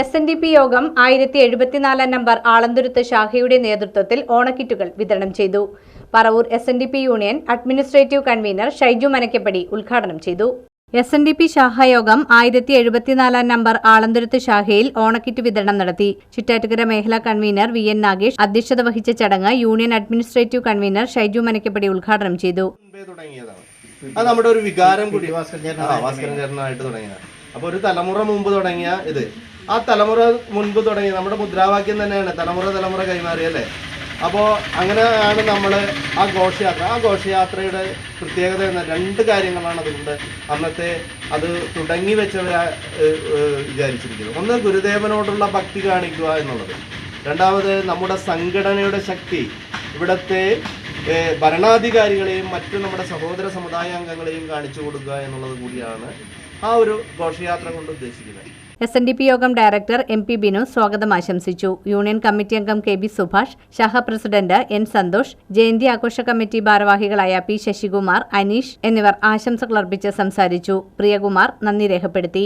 S N D P യോഗം ആയിരത്തി എഴുപത്തിനാലാം നമ്പർ ആളന്തുരുത്ത് ശാഖയുടെ നേതൃത്വത്തിൽ ഓണക്കിറ്റുകൾ വിതരണം ചെയ്തു. Paravur S N D P union administrative convener Shaiju Manakkapadi ഉദ്ഘാടനം ചെയ്തു. എസ് എൻ ഡി പി ശാഖായോഗം ആയിരത്തി എഴുപത്തിനാലാം നമ്പർ ആളന്തുരുത്ത് ശാഖയിൽ ഓണക്കിറ്റ് വിതരണം നടത്തി. ചിറ്റാറ്റുകര മേഖലാ കൺവീനർ വി എൻ നാഗേഷ് അധ്യക്ഷത വഹിച്ച ചടങ്ങ് union administrative convener Shaiju Manakkappadi ഉദ്ഘാടനം ചെയ്തു. അത് നമ്മുടെ ഒരു വികാരം കൂടി. ഭാസ്കരൻ ചേട്ടനായിട്ട് തുടങ്ങിയതാണ്. അപ്പൊ ഒരു തലമുറ മുമ്പ് തുടങ്ങിയ ഇത്. ആ തലമുറ മുൻപ് തുടങ്ങി നമ്മുടെ മുദ്രാവാക്യം തന്നെയാണ് തലമുറ തലമുറ കൈമാറിയല്ലേ അപ്പോൾ അങ്ങനെയാണ് നമ്മൾ ആ ഘോഷയാത്ര. ആ ഘോഷയാത്രയുടെ പ്രത്യേകത എന്ന രണ്ട് കാര്യങ്ങളാണ് അതുകൊണ്ട് അന്നത്തെ അത് തുടങ്ങി വെച്ചവരാ വിചാരിച്ചിരിക്കുന്നത്. ഒന്ന് ഗുരുദേവനോടുള്ള ഭക്തി കാണിക്കുക എന്നുള്ളത്. രണ്ടാമത് നമ്മുടെ സംഘടനയുടെ ശക്തി. ഇവിടുത്തെ ഭരണാധികാരികളെയും മറ്റു നമ്മുടെ സഹോദര സമുദായ അംഗങ്ങളെയും കാണിച്ചു കൊടുക്കുക എന്നുള്ളത് കൂടിയാണ് ആ ഒരു ഘോഷയാത്ര കൊണ്ട് ഉദ്ദേശിക്കുന്നത്. എസ് എൻ ഡി പി യോഗം ഡയറക്ടർ എം പി ബിനു സ്വാഗതം ആശംസിച്ചു. യൂണിയൻ കമ്മിറ്റി അംഗം കെ ബി സുഭാഷ് ശാഖ പ്രസിഡന്റ് എൻ സന്തോഷ് ജയന്തി ആഘോഷ കമ്മിറ്റി ഭാരവാഹികളായ പി ശശികുമാർ അനീഷ് എന്നിവർ ആശംസകൾ അർപ്പിച്ച് സംസാരിച്ചു. പ്രിയകുമാർ നന്ദി രേഖപ്പെടുത്തി.